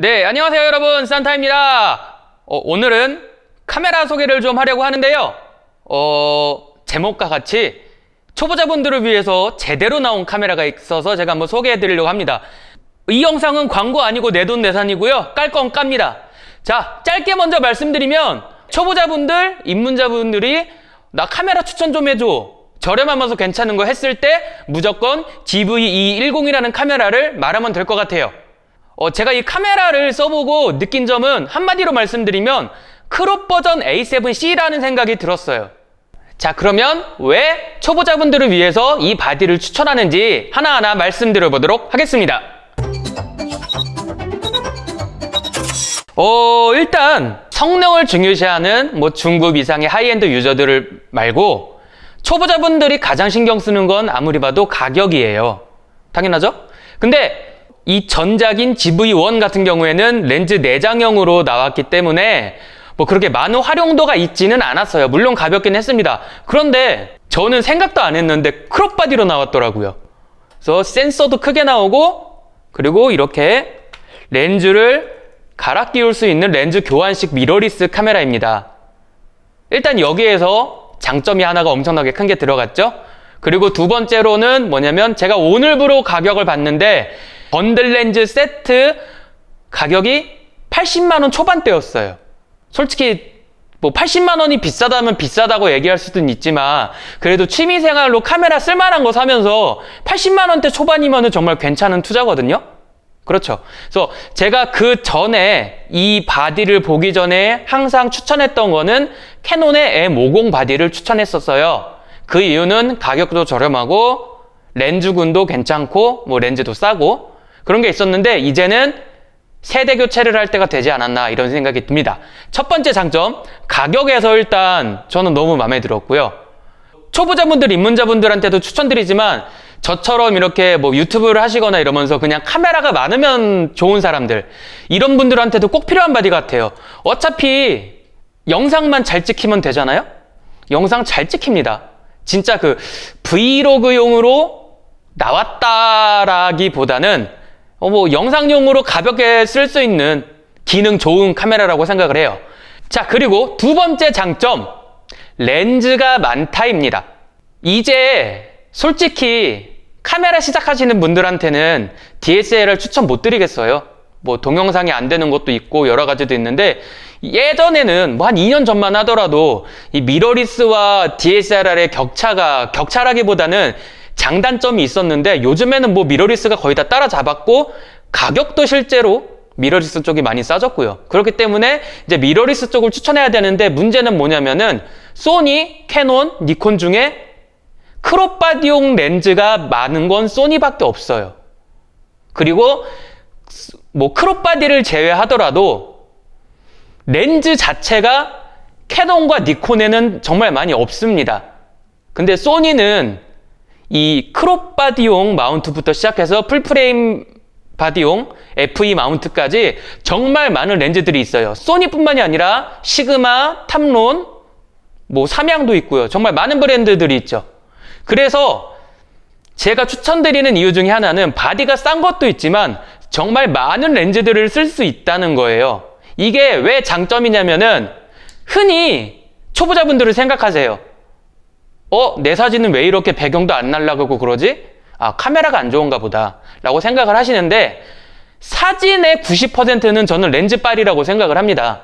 네, 안녕하세요 여러분 산타입니다. 어, 오늘은 카메라 소개를 좀 하려고 하는데요. 어, 제목과 같이 초보자분들을 위해서 제대로 나온 카메라가 있어서 제가 한번 소개해 드리려고 합니다. 이 영상은 광고 아니고 내돈내산이고요. 깔 건 깝니다. 자, 짧게 먼저 말씀드리면 초보자분들, 입문자분들이 나 카메라 추천 좀 해줘. 저렴하면서 괜찮은 거 했을 때 무조건 GV-E10이라는 카메라를 말하면 될 것 같아요. 어, 제가 이 카메라를 써보고 느낀 점은 한마디로 말씀드리면 크롭 버전 A7C라는 생각이 들었어요. 자, 그러면 왜 초보자분들을 위해서 이 바디를 추천하는지 하나하나 말씀드려 보도록 하겠습니다. 어, 일단 성능을 중요시하는 뭐 중급 이상의 하이엔드 유저들을 말고 초보자분들이 가장 신경 쓰는 건 아무리 봐도 가격이에요. 당연하죠? 근데 이 전작인 GV1 같은 경우에는 렌즈 내장형으로 나왔기 때문에 뭐 그렇게 많은 활용도가 있지는 않았어요. 물론 가볍긴 했습니다. 그런데 저는 생각도 안 했는데 크롭 바디로 나왔더라고요. 그래서 센서도 크게 나오고 그리고 이렇게 렌즈를 갈아 끼울 수 있는 렌즈 교환식 미러리스 카메라입니다. 일단 여기에서 장점이 하나가 엄청나게 큰 게 들어갔죠. 그리고 두 번째로는 뭐냐면 제가 오늘부로 가격을 봤는데 번들 렌즈 세트 가격이 80만 원 초반대였어요. 솔직히 뭐 80만 원이 비싸다면 비싸다고 얘기할 수는 있지만 그래도 취미 생활로 카메라 쓸만한 거 사면서 80만 원대 초반이면 정말 괜찮은 투자거든요. 그렇죠. 그래서 제가 그 전에 이 바디를 보기 전에 항상 추천했던 거는 캐논의 M50 바디를 추천했었어요. 그 이유는 가격도 저렴하고 렌즈군도 괜찮고 뭐 렌즈도 싸고 그런 게 있었는데 이제는 세대 교체를 할 때가 되지 않았나 이런 생각이 듭니다. 첫 번째 장점 가격에서 일단 저는 너무 마음에 들었고요. 초보자분들 입문자분들한테도 추천드리지만 저처럼 이렇게 뭐 유튜브를 하시거나 이러면서 그냥 카메라가 많으면 좋은 사람들 이런 분들한테도 꼭 필요한 바디 같아요. 어차피 영상만 잘 찍히면 되잖아요. 영상 잘 찍힙니다. 진짜 그 브이로그용으로 나왔다라기보다는 어, 뭐 영상용으로 가볍게 쓸 수 있는 기능 좋은 카메라라고 생각을 해요. 자, 그리고 두 번째 장점. 렌즈가 많다입니다. 이제 솔직히 카메라 시작하시는 분들한테는 DSLR 추천 못 드리겠어요. 뭐 동영상이 안 되는 것도 있고 여러 가지도 있는데 예전에는 뭐 한 2년 전만 하더라도 이 미러리스와 DSLR의 격차가 격차라기보다는 장단점이 있었는데 요즘에는 뭐 미러리스가 거의 다 따라잡았고 가격도 실제로 미러리스 쪽이 많이 싸졌고요. 그렇기 때문에 이제 미러리스 쪽을 추천해야 되는데 문제는 뭐냐면은 소니, 캐논, 니콘 중에 크롭 바디용 렌즈가 많은 건 소니밖에 없어요. 그리고 뭐 크롭 바디를 제외하더라도 렌즈 자체가 캐논과 니콘에는 정말 많이 없습니다. 근데 소니는 이 크롭 바디용 마운트부터 시작해서 풀프레임 바디용 FE 마운트까지 정말 많은 렌즈들이 있어요. 소니뿐만이 아니라 시그마, 탐론, 뭐 삼양도 있고요. 정말 많은 브랜드들이 있죠. 그래서 제가 추천드리는 이유 중에 하나는 바디가 싼 것도 있지만 정말 많은 렌즈들을 쓸 수 있다는 거예요. 이게 왜 장점이냐면은 흔히 초보자분들을 생각하세요. 어, 내 사진은 왜 이렇게 배경도 안 날라가고 그러지? 아, 카메라가 안 좋은가 보다. 라고 생각을 하시는데, 사진의 90%는 저는 렌즈빨이라고 생각을 합니다.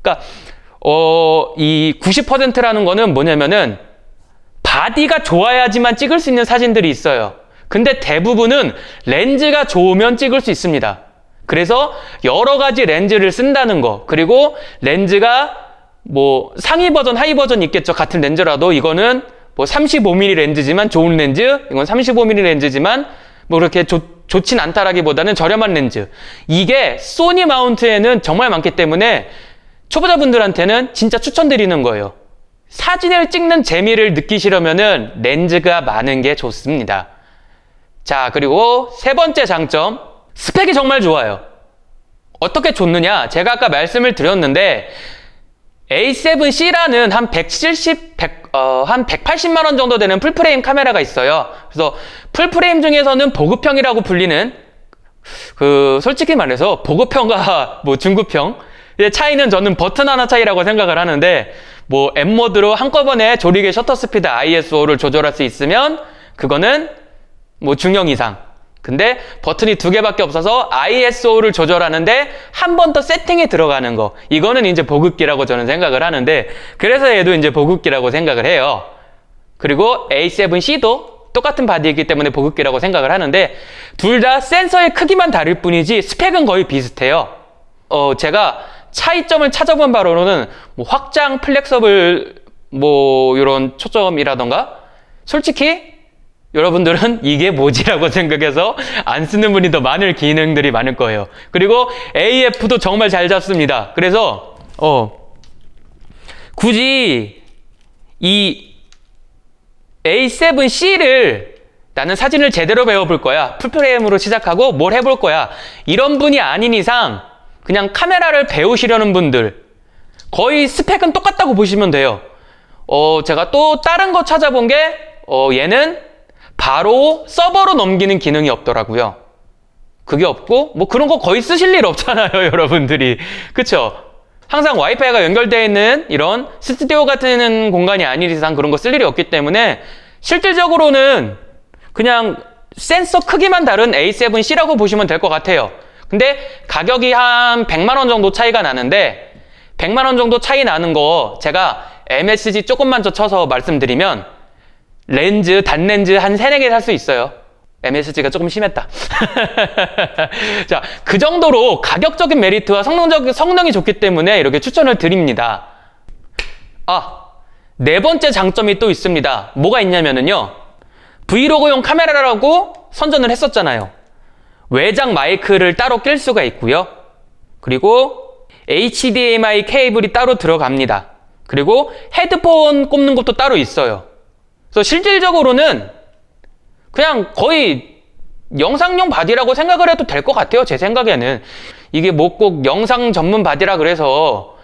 그러니까, 어, 이 90%라는 거는 뭐냐면은, 바디가 좋아야지만 찍을 수 있는 사진들이 있어요. 근데 대부분은 렌즈가 좋으면 찍을 수 있습니다. 그래서 여러 가지 렌즈를 쓴다는 거, 그리고 렌즈가 뭐 상위 버전, 하위 버전 있겠죠. 같은 렌즈라도 이거는 뭐 35mm 렌즈지만 좋은 렌즈, 이건 35mm 렌즈지만 뭐 그렇게 좋, 좋진 않다라기보다는 저렴한 렌즈. 이게 소니 마운트에는 정말 많기 때문에 초보자분들한테는 진짜 추천드리는 거예요. 사진을 찍는 재미를 느끼시려면은 렌즈가 많은 게 좋습니다. 자, 그리고 세 번째 장점. 스펙이 정말 좋아요. 어떻게 좋느냐? 제가 아까 말씀을 드렸는데 A7C라는 한 170, 100, 어, 한 180만 원 정도 되는 풀프레임 카메라가 있어요. 그래서 풀프레임 중에서는 보급형이라고 불리는 그 솔직히 말해서 보급형과 뭐 중급형 차이는 저는 버튼 하나 차이라고 생각을 하는데 뭐 M 모드로 한꺼번에 조리개 셔터 스피드 ISO를 조절할 수 있으면 그거는 뭐 중형 이상. 근데 버튼이 두 개밖에 없어서 ISO를 조절하는데 한 번 더 세팅에 들어가는 거. 이거는 이제 보급기라고 저는 생각을 하는데 그래서 얘도 이제 보급기라고 생각을 해요. 그리고 A7C도 똑같은 바디이기 때문에 보급기라고 생각을 하는데 둘 다 센서의 크기만 다를 뿐이지 스펙은 거의 비슷해요. 어, 제가 차이점을 찾아본 바로는 뭐 확장, 플렉서블 뭐 이런 초점이라던가 솔직히 여러분들은 이게 뭐지라고 생각해서 안 쓰는 분이 더 많을 기능들이 많을 거예요. 그리고 AF도 정말 잘 잡습니다. 그래서 어 굳이 이 A7C를 나는 사진을 제대로 배워볼 거야. 풀프레임으로 시작하고 뭘 해볼 거야. 이런 분이 아닌 이상 그냥 카메라를 배우시려는 분들 거의 스펙은 똑같다고 보시면 돼요. 어, 제가 또 다른 거 찾아본 게 어, 얘는 바로 서버로 넘기는 기능이 없더라고요. 그게 없고 뭐 그런 거 거의 쓰실 일 없잖아요, 여러분들이. 그쵸? 항상 와이파이가 연결되어 있는 이런 스튜디오 같은 공간이 아닌 이상 그런 거 쓸 일이 없기 때문에 실질적으로는 그냥 센서 크기만 다른 A7C라고 보시면 될 것 같아요. 근데 가격이 한 100만 원 정도 차이가 나는데 100만 원 정도 차이 나는 거 제가 MSG 조금만 더 쳐서 말씀드리면 렌즈, 단렌즈 한 3, 4개 살 수 있어요. MSG가 조금 심했다. 자, 그 정도로 가격적인 메리트와 성능적, 성능이 좋기 때문에 이렇게 추천을 드립니다. 아, 네 번째 장점이 또 있습니다. 뭐가 있냐면은요. 브이로그용 카메라라고 선전을 했었잖아요. 외장 마이크를 따로 낄 수가 있고요. 그리고 HDMI 케이블이 따로 들어갑니다. 그리고 헤드폰 꼽는 것도 따로 있어요. 그래서 실질적으로는 그냥 거의 영상용 바디라고 생각을 해도 될 것 같아요. 제 생각에는. 이게 뭐 꼭 영상 전문 바디라 그래서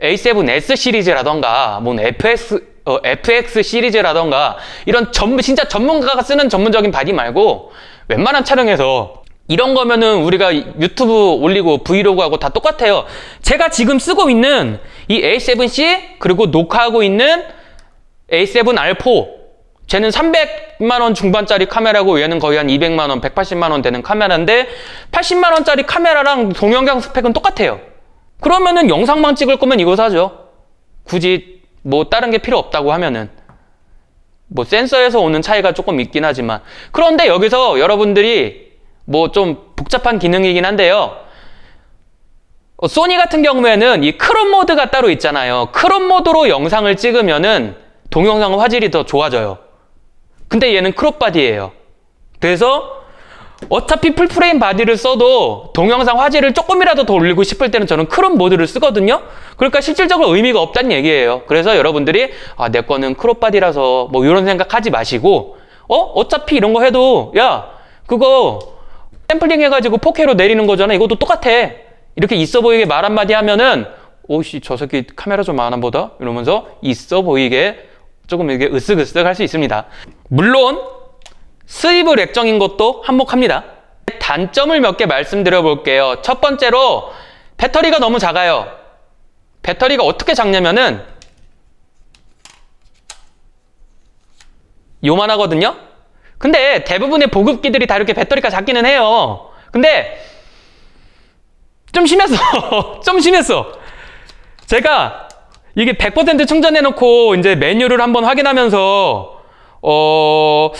A7S 시리즈라던가, 뭐 FX, 어, FX 시리즈라던가, 이런 전문, 진짜 전문가가 쓰는 전문적인 바디 말고, 웬만한 촬영에서 이런 거면은 우리가 유튜브 올리고 브이로그하고 다 똑같아요. 제가 지금 쓰고 있는 이 A7C, 그리고 녹화하고 있는 A7R4, 쟤는 300만 원 중반짜리 카메라고 얘는 거의 한 200만 원, 180만 원 되는 카메라인데 80만 원짜리 카메라랑 동영상 스펙은 똑같아요. 그러면은 영상만 찍을 거면 이거 사죠. 굳이 뭐 다른 게 필요 없다고 하면은 뭐 센서에서 오는 차이가 조금 있긴 하지만 그런데 여기서 여러분들이 뭐 좀 복잡한 기능이긴 한데요. 어, 소니 같은 경우에는 이 크롬 모드가 따로 있잖아요. 크롬 모드로 영상을 찍으면은 동영상 화질이 더 좋아져요. 근데 얘는 크롭 바디예요. 그래서 어차피 풀프레임 바디를 써도 동영상 화질을 조금이라도 더 올리고 싶을 때는 저는 크롭 모드를 쓰거든요. 그러니까 실질적으로 의미가 없다는 얘기예요. 그래서 여러분들이 아, 내 거는 크롭 바디라서 뭐 이런 생각하지 마시고 어? 어차피 이런 거 해도 야, 그거 샘플링 해가지고 4K로 내리는 거잖아. 이것도 똑같아. 이렇게 있어 보이게 말 한마디 하면은 오씨 저 새끼 카메라 좀 많아 보다 이러면서 있어 보이게 조금 이게 으쓱으쓱 할 수 있습니다. 물론 스위브 액정인 것도 한몫합니다. 단점을 몇 개 말씀드려 볼게요. 첫 번째로 배터리가 너무 작아요. 배터리가 어떻게 작냐면은 요만하거든요. 근데 대부분의 보급기들이 다 이렇게 배터리가 작기는 해요. 근데 좀 심했어. 좀 심했어. 제가 이게 100% 충전해 놓고 이제 메뉴를 한번 확인하면서 어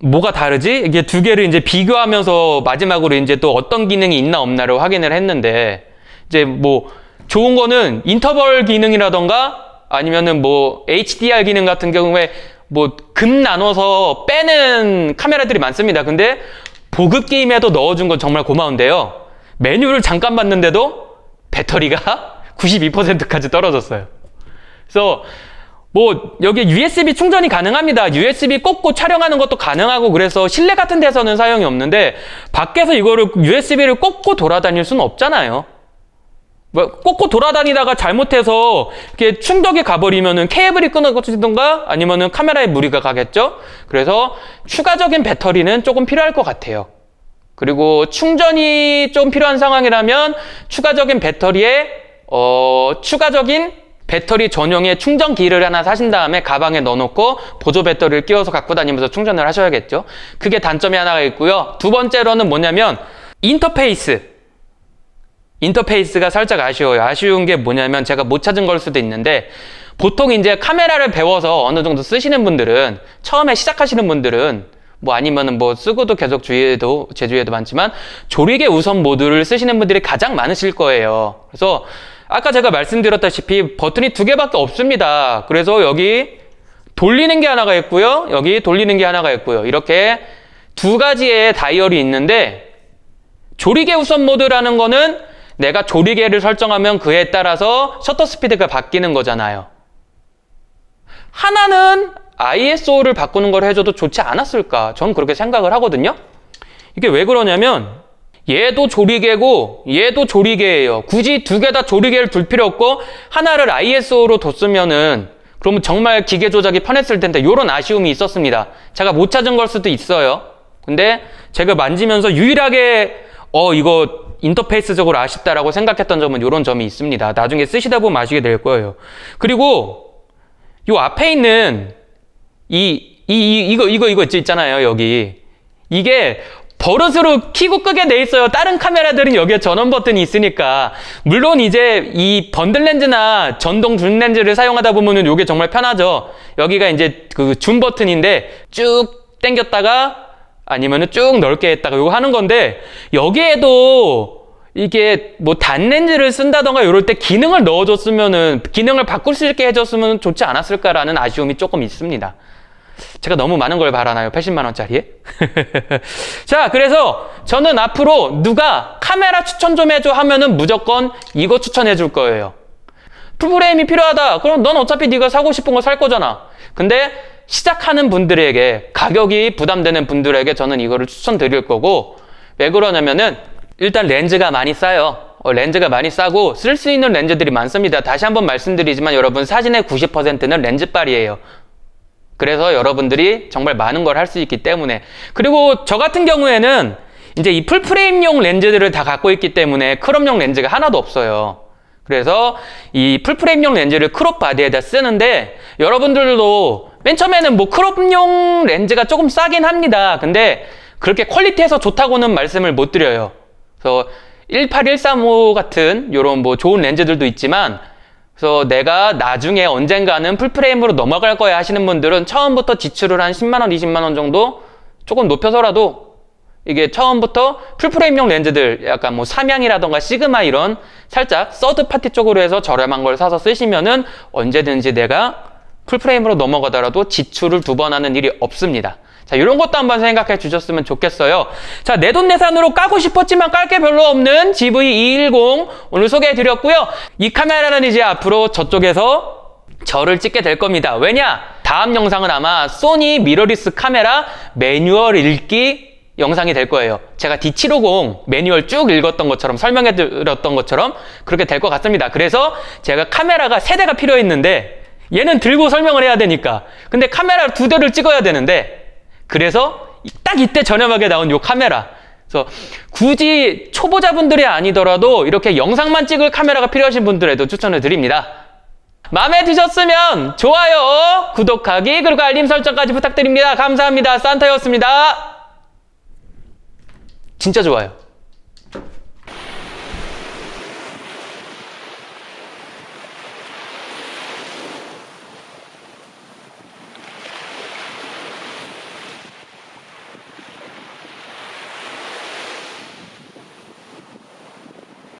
뭐가 다르지? 이게 두 개를 이제 비교하면서 마지막으로 이제 또 어떤 기능이 있나 없나를 확인을 했는데 이제 뭐 좋은 거는 인터벌 기능이라던가 아니면은 뭐 HDR 기능 같은 경우에 뭐 금 나눠서 빼는 카메라들이 많습니다. 근데 보급 게임에도 넣어준 건 정말 고마운데요. 메뉴를 잠깐 봤는데도 배터리가 92%까지 떨어졌어요. 그래서 뭐 여기 USB 충전이 가능합니다. USB 꽂고 촬영하는 것도 가능하고 그래서 실내 같은 데서는 사용이 없는데 밖에서 이거를 USB를 꽂고 돌아다닐 수는 없잖아요. 뭐 꽂고 돌아다니다가 잘못해서 이렇게 충격이 가버리면은 케이블이 끊어지던가 아니면은 카메라에 무리가 가겠죠. 그래서 추가적인 배터리는 조금 필요할 것 같아요. 그리고 충전이 좀 필요한 상황이라면 추가적인 배터리에 어, 추가적인 배터리 전용의 충전기를 하나 사신 다음에 가방에 넣어놓고 보조 배터리를 끼워서 갖고 다니면서 충전을 하셔야겠죠. 그게 단점이 하나가 있고요. 두 번째로는 뭐냐면 인터페이스. 인터페이스가 살짝 아쉬워요. 아쉬운 게 뭐냐면 제가 못 찾은 걸 수도 있는데 보통 이제 카메라를 배워서 어느 정도 쓰시는 분들은 처음에 시작하시는 분들은 뭐 아니면은 뭐 쓰고도 계속 주위에도 제 주위에도 많지만 조리개 우선 모드를 쓰시는 분들이 가장 많으실 거예요. 그래서 아까 제가 말씀드렸다시피 버튼이 두 개밖에 없습니다. 그래서 여기 돌리는 게 하나가 있고요. 여기 돌리는 게 하나가 있고요. 이렇게 두 가지의 다이얼이 있는데 조리개 우선 모드라는 거는 내가 조리개를 설정하면 그에 따라서 셔터 스피드가 바뀌는 거잖아요. 하나는 ISO를 바꾸는 걸 해줘도 좋지 않았을까? 전 그렇게 생각을 하거든요. 이게 왜 그러냐면 얘도 조리개고 얘도 조리개예요. 굳이 두 개 다 조리개를 둘 필요 없고 하나를 ISO로 뒀으면은 그러면 정말 기계 조작이 편했을 텐데 이런 아쉬움이 있었습니다. 제가 못 찾은 걸 수도 있어요. 근데 제가 만지면서 유일하게 어 이거 인터페이스적으로 아쉽다라고 생각했던 점은 이런 점이 있습니다. 나중에 쓰시다 보면 아시게 될 거예요. 그리고 요 앞에 있는 이, 이, 이 이거, 이거, 이거 있잖아요, 여기. 이게 버릇으로 키고 끄게 돼 있어요. 다른 카메라들은 여기에 전원 버튼이 있으니까. 물론 이제 이 번들 렌즈나 전동 줌 렌즈를 사용하다 보면은 이게 정말 편하죠. 여기가 이제 그 줌 버튼인데 쭉 당겼다가 아니면은 쭉 넓게 했다가 이거 하는 건데 여기에도 이게 뭐 단렌즈를 쓴다던가 이럴 때 기능을 넣어줬으면은 기능을 바꿀 수 있게 해줬으면 좋지 않았을까라는 아쉬움이 조금 있습니다. 제가 너무 많은 걸 바라나요? 80만 원짜리에? 자, 그래서 저는 앞으로 누가 카메라 추천 좀 해줘 하면은 무조건 이거 추천해 줄 거예요. 풀프레임이 필요하다. 그럼 넌 어차피 네가 사고 싶은 거 살 거잖아. 근데 시작하는 분들에게 가격이 부담되는 분들에게 저는 이거를 추천드릴 거고 왜 그러냐면은 일단 렌즈가 많이 싸요. 어, 렌즈가 많이 싸고 쓸 수 있는 렌즈들이 많습니다. 다시 한번 말씀드리지만 여러분 사진의 90%는 렌즈빨이에요. 그래서 여러분들이 정말 많은 걸 할 수 있기 때문에 그리고 저 같은 경우에는 이제 이 풀프레임용 렌즈들을 다 갖고 있기 때문에 크롭용 렌즈가 하나도 없어요. 그래서 이 풀프레임용 렌즈를 크롭 바디에다 쓰는데 여러분들도 맨 처음에는 뭐 크롭용 렌즈가 조금 싸긴 합니다. 근데 그렇게 퀄리티에서 좋다고는 말씀을 못 드려요. 그래서 18135 같은 이런 뭐 좋은 렌즈들도 있지만 그래서 내가 나중에 언젠가는 풀프레임으로 넘어갈 거야 하시는 분들은 처음부터 지출을 한 10만 원, 20만 원 정도 조금 높여서라도 이게 처음부터 풀프레임용 렌즈들 약간 뭐 삼양이라던가 시그마 이런 살짝 서드 파티 쪽으로 해서 저렴한 걸 사서 쓰시면은 언제든지 내가 풀프레임으로 넘어가더라도 지출을 두 번 하는 일이 없습니다. 자, 이런 것도 한번 생각해 주셨으면 좋겠어요. 자, 내돈내산으로 까고 싶었지만 깔 게 별로 없는 GV210 오늘 소개해 드렸고요. 이 카메라는 이제 앞으로 저쪽에서 저를 찍게 될 겁니다. 왜냐? 다음 영상은 아마 소니 미러리스 카메라 매뉴얼 읽기 영상이 될 거예요. 제가 D750 매뉴얼 쭉 읽었던 것처럼 설명해 드렸던 것처럼 그렇게 될 것 같습니다. 그래서 제가 카메라가 세 대가 필요했는데 얘는 들고 설명을 해야 되니까. 근데 카메라 두 대를 찍어야 되는데 그래서 딱 이때 저렴하게 나온 요 카메라. 그래서 굳이 초보자분들이 아니더라도 이렇게 영상만 찍을 카메라가 필요하신 분들에도 추천을 드립니다. 마음에 드셨으면 좋아요, 구독하기, 그리고 알림 설정까지 부탁드립니다. 감사합니다. 산타였습니다. 진짜 좋아요.